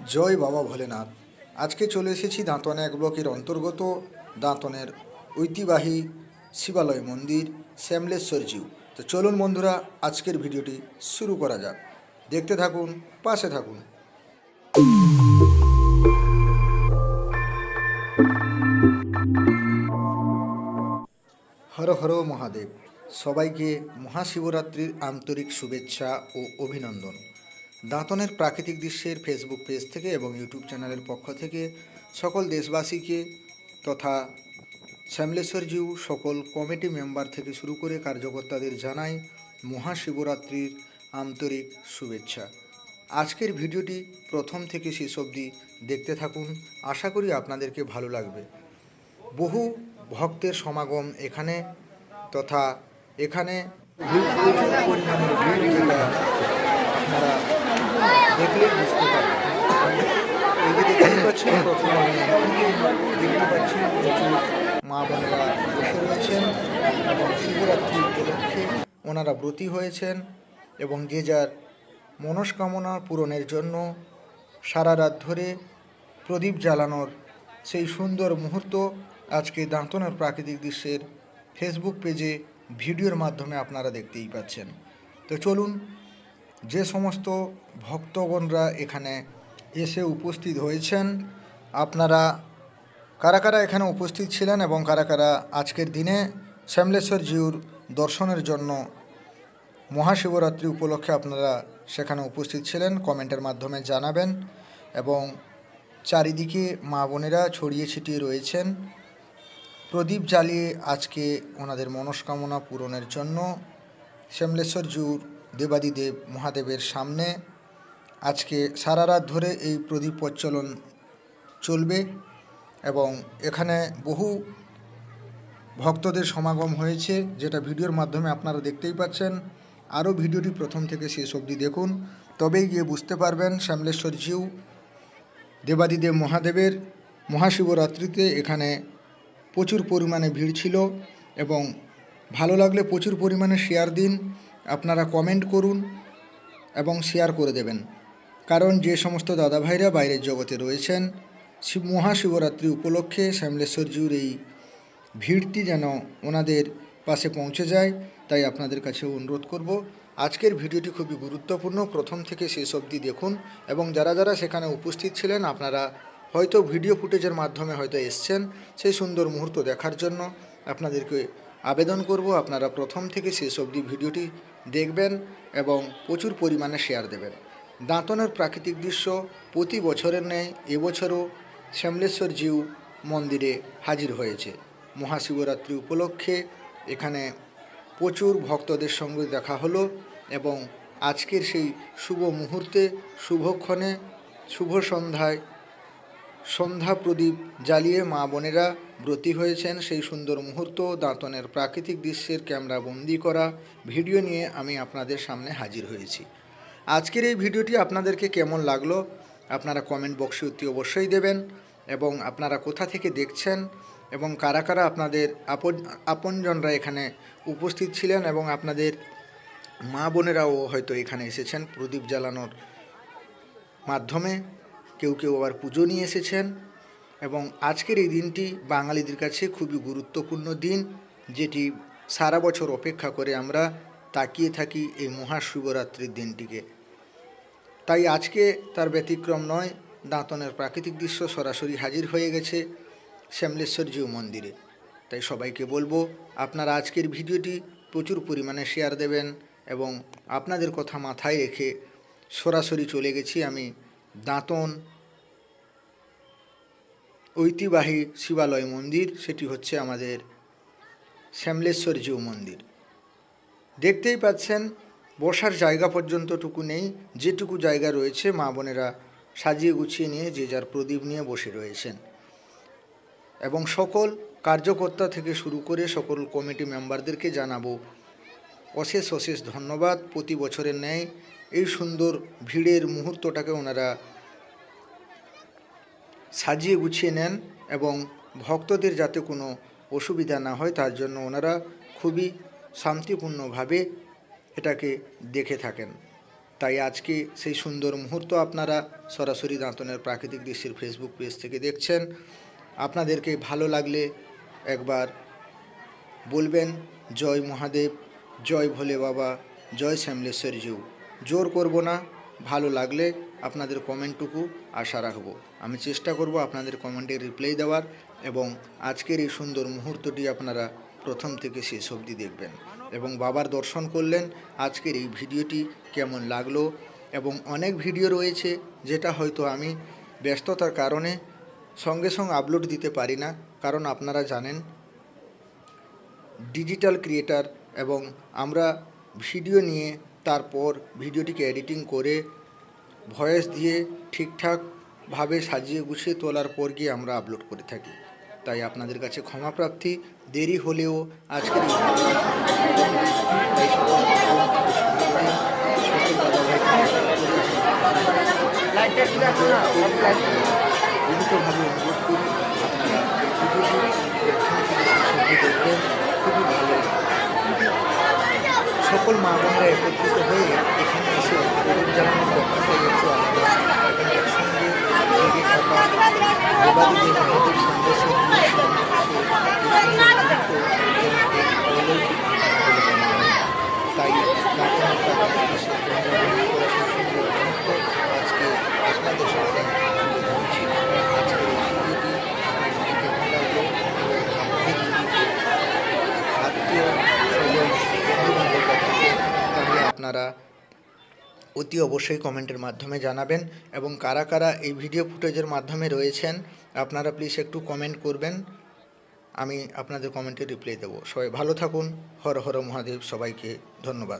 জয় বাবা ভোলেনাথ। আজকে চলে এসেছি দাঁতন এক ব্লকের অন্তর্গত দাঁতনের ঐতিহ্যবাহী শিবালয় মন্দির, শ্যামলেশ্বর জিউ। তো চলুন বন্ধুরা, আজকের ভিডিওটি শুরু করা যাক। দেখতে থাকুন, পাশে থাকুন। হর হর মহাদেব, সবাইকে মহাশিবরাত্রির আন্তরিক শুভেচ্ছা ও অভিনন্দন। দাঁতনের প্রাকৃতিক দৃশ্যের ফেসবুক পেজ থেকে এবং ইউটিউব চ্যানেলের পক্ষ থেকে সকল দেশবাসীকে তথা শ্যামলেশ্বরজিউ সকল কমিটি মেম্বার থেকে শুরু করে কার্যকর্তাদের জানাই মহাশিবরাত্রির আন্তরিক শুভেচ্ছা। আজকের ভিডিওটি প্রথম থেকে শেষ অবধি দেখতে থাকুন। আশা করি আপনাদেরকে ভালো লাগবে। বহু ভক্তের সমাগম এখানে তথা এখানে প্রচুর ভিড় আপনারা দেখলেই বুঝতে যে দেখতে পাচ্ছেন, প্রথম দেখতে পাচ্ছি প্রচুর মা বোনেরা বসে রয়েছেন এবং শিবরাত্রি উপলক্ষে ওনারা ব্রতী হয়েছেন এবং যে যার মনস্কামনা পূরণের জন্য সারা রাত ধরে প্রদীপ জ্বালানোর সেই সুন্দর মুহূর্ত আজকে দাঁতনের প্রাকৃতিক দৃশ্যের ফেসবুক পেজে ভিডিওর মাধ্যমে আপনারা দেখতেই পাচ্ছেন। তো চলুন যে সমস্ত ভক্তগণরা এখানে এসে উপস্থিত হয়েছেন, আপনারা কারা কারা এখানে উপস্থিত ছিলেন এবং কারা কারা আজকের দিনে শ্যামলেশ্বর জিউর দর্শনের জন্য মহাশিবরাত্রি উপলক্ষে আপনারা সেখানে উপস্থিত ছিলেন, কমেন্টের মাধ্যমে জানাবেন এবং চারিদিকে মা বোনেরা ছড়িয়ে ছিটিয়ে রয়েছেন। প্রদীপ জ্বালিয়ে আজকে ওনাদের মনস্কামনা পূরণের জন্য শ্যামলেশ্বর জুর দেবাদিদেব মহাদেবের সামনে। আজকে সারা রাত ধরে এই প্রদীপ প্রচলন চলবে এবং এখানে বহু ভক্তদের সমাগম হয়েছে, যেটা ভিডিওর মাধ্যমে আপনারা দেখতেই পাচ্ছেন। আরও ভিডিওটি প্রথম থেকে শেষ অবধি দেখুন। তবেই গিয়ে বুঝতে পারবেন শ্যামলেশ্বর জিউ দেবাদিদেব মহাদেবের মহাশিবরাত্রিতে এখানে প্রচুর পরিমাণে ভিড় ছিল এবং ভালো লাগলে প্রচুর পরিমাণে শেয়ার দিন। আপনারা কমেন্ট করুন এবং শেয়ার করে দেবেন। কারণ যে সমস্ত দাদাভাইরা বাইরের জগতে রয়েছেন শিব মহাশিবরাত্রি উপলক্ষে শ্যামলেশ্বরজিউর এই ভিড়টি যেন ওনাদের পাশে পৌঁছে যায়, তাই আপনাদের কাছে অনুরোধ করব। আজকের ভিডিওটি খুবই গুরুত্বপূর্ণ। প্রথম থেকে শেষ অবধি দেখুন এবং যারা যারা সেখানে উপস্থিত ছিলেন, আপনারা হয়তো ভিডিও ফুটেজের মাধ্যমে হয়তো এসছেন সেই সুন্দর মুহূর্ত দেখার জন্য। আপনাদেরকে আবেদন করব, আপনারা প্রথম থেকে শেষ অবধি ভিডিওটি দেখবেন এবং প্রচুর পরিমাণে শেয়ার দেবেন। দাঁতনের প্রাকৃতিক দৃশ্য প্রতি বছরের ন্যায় এবছরও শ্যামলেশ্বর জিউ মন্দিরে হাজির হয়েছে। মহাশিবরাত্রি উপলক্ষে এখানে প্রচুর ভক্তদের সঙ্গে দেখা হলো এবং আজকের সেই শুভ মুহূর্তে, শুভক্ষণে, শুভ সন্ধ্যায় সন্ধ্যা প্রদীপ জ্বালিয়ে মা বোনেরা ব্রতী হয়েছেন সেই সুন্দর মুহূর্ত, দাঁতনের প্রাকৃতিক দৃশ্যের ক্যামেরা বন্দি করা, ভিডিও নিয়ে আমি আপনাদের সামনে হাজির হয়েছি। আজকের এই ভিডিওটি আপনাদেরকে কেমন লাগল, আপনারা কমেন্ট বক্সে অতি অবশ্যই দেবেন এবং আপনারা কোথা থেকে দেখছেন এবং কারা কারা আপনাদের আপন, আপনজনরা এখানে উপস্থিত ছিলেন এবং আপনাদের মা বোনেরাও হয়তো এখানে এসেছেন প্রদীপ জ্বালানোর মাধ্যমে, কেউ কেউ আবার পুজো নিয়ে এসেছেন। এবং আজকের এই দিনটি বাঙালিদের কাছে খুবই গুরুত্বপূর্ণ দিন, যেটি সারা বছর অপেক্ষা করে আমরা তাকিয়ে থাকি এই মহাশিবরাত্রির দিনটিকে। তাই আজকে তার ব্যতিক্রম নয়, দাঁতনের প্রাকৃতিক দৃশ্য সরাসরি হাজির হয়ে গেছে শ্যামলেশ্বর জিউ মন্দিরে। তাই সবাইকে বলব, আপনারা আজকের ভিডিওটি প্রচুর পরিমাণে শেয়ার দেবেন এবং আপনাদের কথা মাথায় রেখে সরাসরি চলে গেছি আমি দাঁতন ঐতিহ্যবাহী শিবালয় মন্দির, সেটি হচ্ছে আমাদের শ্যামলেশ্বর জিউ মন্দির। দেখতেই পাচ্ছেন, বসার জায়গা পর্যন্তটুকু নেই, যেটুকু জায়গা রয়েছে, মা বোনেরা সাজিয়ে গুছিয়ে নিয়ে যে যার প্রদীপ নিয়ে বসে রয়েছেন। এবং সকল কার্যকর্তা থেকে শুরু করে সকল কমিটি মেম্বারদেরকে জানাব অশেষ অশেষ ধন্যবাদ। প্রতি বছরের ন্যায় এই সুন্দর ভিড়ের মুহূর্তটাকে ওনারা সাজিয়ে গুছিয়ে নেন এবং ভক্তদের যাতে কোনো অসুবিধা না হয়, তার জন্য ওনারা খুবই শান্তিপূর্ণভাবে এটাকে দেখে থাকেন। তাই আজকে সেই সুন্দর মুহূর্ত আপনারা সরাসরি দাঁতনের প্রাকৃতিক দৃশ্যের ফেসবুক পেজ থেকে দেখছেন। আপনাদেরকে ভালো লাগলে একবার বলবেন, জয় মহাদেব, জয় ভোলে বাবা, জয় শ্যামলেশ্বর জিউ জোর করব না। ভালো লাগলে আপনাদের কমেন্টটুকু আশা রাখব। আমি চেষ্টা করব আপনাদের কমেন্টের রিপ্লাই দেওয়ার এবং আজকের এই সুন্দর মুহূর্তটি আপনারা প্রথম থেকে শেষ অবধি দেখবেন এবং বাবার দর্শন করলেন আজকের এই ভিডিওটি কেমন লাগল এবং অনেক ভিডিও রয়েছে যেটা হয়তো আমি ব্যস্ততার কারণে সঙ্গে সঙ্গে আপলোড দিতে পারি না। কারণ আপনারা জানেন, ডিজিটাল ক্রিয়েটার এবং আমরা ভিডিও নিয়ে তারপর ভিডিওটিকে এডিটিং করে ভয়েস দিয়ে ঠিকঠাকভাবে সাজিয়ে গুছিয়ে তোলার পর গিয়ে আমরা আপলোড করে থাকি। তাই আপনাদের কাছে ক্ষমা প্রার্থী দেরি হলেও আজকের অনুরোধ করি সকল মা বোনরা একত্রিত হয়ে এখানে এসে জানানোর ব্যাপারটাই একটু আলাদা একসঙ্গে সন্দেশের তাই দাঁতনের প্রাকৃতিক দৃশ্যের কেন্দ্রবিন্দু করা সেই সুন্দর মুহূর্ত আজকে আপনাদের সাথে তুলে ধরছি আজকের এই ভিডিওটি আপনাদের কেমন লাগল এবং আপনাদের যদি আত্মীয় স্বজন বন্ধুবান্ধব থাকে তাহলে আপনারা অতি অবশ্যই কমেন্টের মাধ্যমে জানাবেন এবং কারা কারা এই ভিডিও ফুটেজের মাধ্যমে রয়েছেন আপনারা প্লিজ একটু কমেন্ট করবেন। আমি আপনাদের কমেন্টে রিপ্লাই দেবো। সবাই ভালো থাকুন। হর হর মহাদেব, সবাইকে ধন্যবাদ।